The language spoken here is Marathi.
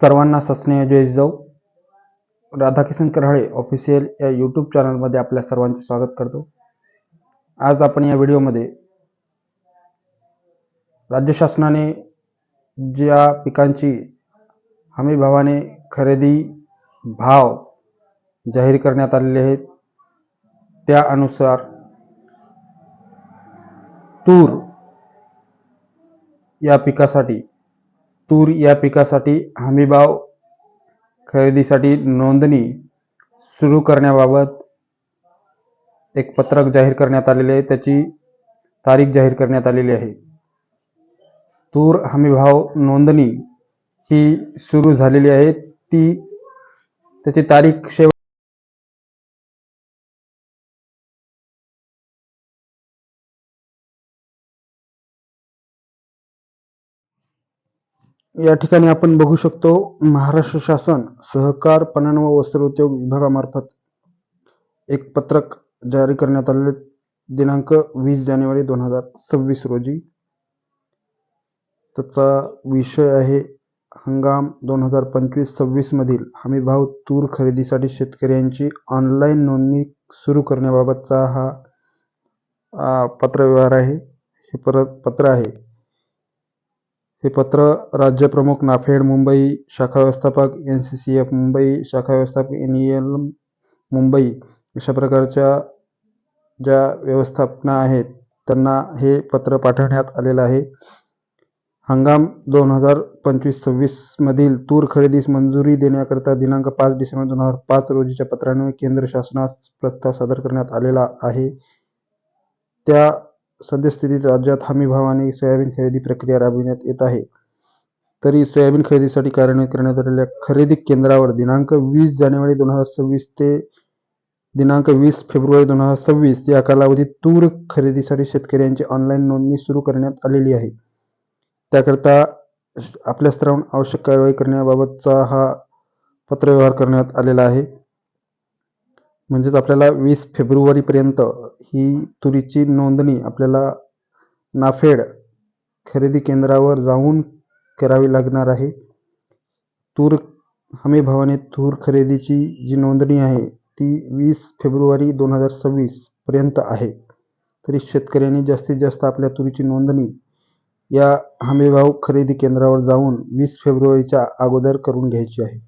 सर्वांना सस्नेह जय जाऊ राधाकिशन कराळे ऑफिशियल या यूट्यूब चॅनलमध्ये आपल्या सर्वांचे स्वागत करतो. आज आपण या व्हिडिओमध्ये राज्य शासनाने ज्या पिकांची हमी भावाने खरेदी भाव जाहीर करण्यात आलेले आहेत त्या अनुसार तूर या पिकासाठी तूर या पिकासाठी हमीभाव खरेदीसाठी नोंदणी सुरू करण्याबाबत एक पत्रक जाहीर करण्यात आलेले आहे. त्याची तारीख जाहीर करण्यात आलेली आहे. तूर हमीभाव नोंदणी ही सुरू झालेली आहे. ती त्याची तारीख शेवट या ठिकाणी आपण बघू शकतो महाराष्ट्र शासन सहकार पणन व वस्त्रोद्योग विभागामार्फत एक पत्रक जारी करण्यात आलेले. दिनांक वीस जानेवारी दोन हजार सव्वीस रोजी. त्याचा विषय आहे हंगाम दोन हजार पंचवीस सव्वीस मधील हमीभाव तूर खरेदीसाठी शेतकऱ्यांची ऑनलाईन नोंदणी सुरू करण्याबाबतचा हा पत्रव्यवहार आहे. हे परत पत्र आहे. हे पत्र राज्यप्रमुख नाफेड मुंबई शाखा व्यवस्थापक N C C F Mumbai शाखा व्यवस्थापक एन ई एल मुंबई अशा प्रकारच्या ज्या व्यवस्थापना आहेत त्यांना हे पत्र पाठवण्यात आलेलं आहे. हंगाम दोन हजार पंचवीस सव्वीसमधील तूर खरेदीस मंजुरी देण्याकरता दिनांक पाच डिसेंबर दोन हजार पाच रोजीच्या पत्राने केंद्र शासनास प्रस्ताव सादर करण्यात आलेला आहे. त्या सद्यस्थितीत राज्यात हमीभावाने सोयाबीन खरेदी प्रक्रिया राबविण्यात येत आहे. तरी सोयाबीन खरेदीसाठी कार्यान्वित करण्यात आलेल्या खरेदी केंद्रावर दिनांक वीस जानेवारी दोन हजार सव्वीस ते दिनांक वीस फेब्रुवारी दोन हजार सव्वीस या कालावधीत तूर खरेदीसाठी शेतकऱ्यांची ऑनलाईन नोंदणी सुरू करण्यात आलेली आहे. त्याकरता आपल्या स्तरावर आवश्यक कारवाई करण्याबाबतचा हा पत्रव्यवहार करण्यात आलेला आहे. म्हणजेच आपल्याला वीस फेब्रुवारीपर्यंत ही तुरीची नोंदणी आपल्याला नाफेड खरेदी केंद्रावर जाऊन करावी लागणार आहे. तूर हमी भावाने तूर खरेदीची जी नोंदणी आहे ती वीस फेब्रुवारी दोन हजार सव्वीसपर्यंत आहे. तरी शेतकऱ्यांनी जास्तीत जास्त आपल्या तुरीची नोंदणी या हमीभाव खरेदी केंद्रावर जाऊन वीस फेब्रुवारीच्या अगोदर करून घ्यायची आहे.